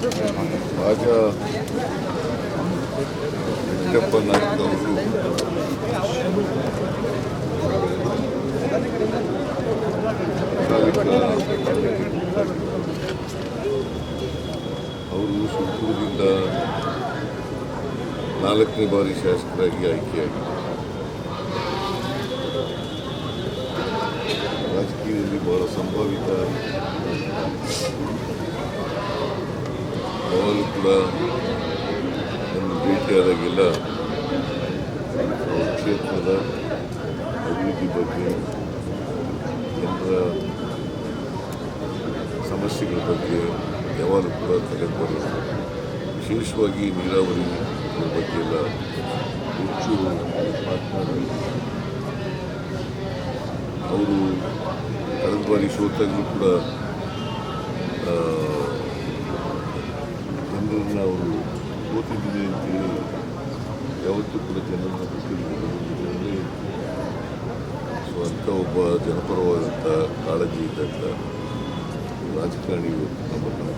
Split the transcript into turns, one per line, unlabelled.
ಆಗ ವೆಂಕಟಪ್ಪ ನಾಯ್ಕ ಅವರು ಸುತ್ತೂರಿನಿಂದ ನಾಲ್ಕನೇ ಬಾರಿ ಶಾಸಕರಾಗಿ ಆಯ್ಕೆಯಾಗಿದ್ದಾರೆ ರಾಜಕೀಯದಲ್ಲಿ ಬಹಳ ಸಂಭಾವಿತ ಕೂಡ ನನ್ನ ಭೇಟಿಯಾದಾಗೆಲ್ಲ ಕ್ಷೇತ್ರದ ಅಭಿವೃದ್ಧಿ ಬಗ್ಗೆ ಜನರ ಸಮಸ್ಯೆಗಳ ಬಗ್ಗೆ ಯಾವಾಗಲೂ ಕೂಡ ತಲೆಬರು. ವಿಶೇಷವಾಗಿ ನೀರಾವರಿ ಬಗ್ಗೆ ಎಲ್ಲ ಹೆಚ್ಚು ಮಾತನಾಡಿ. ಅವರು ಕಳೆದ ಬಾರಿ ಸೋತಾಗಲೂ ಕೂಡ ಆ, ಜನರನ್ನ ಅವರು ಓದಿದ್ದೀನಿ ಅಂತೇಳಿ ಯಾವತ್ತೂ ಕೂಡ ಜನರನ್ನ ಸೊ ಅಂಥ ಒಬ್ಬ ಜನಪರವಾದಂಥ ಕಾಳಜಿ ಇದ್ದಂಥ ರಾಜಕಾರಣಿ ನಮ್ಮನ್ನು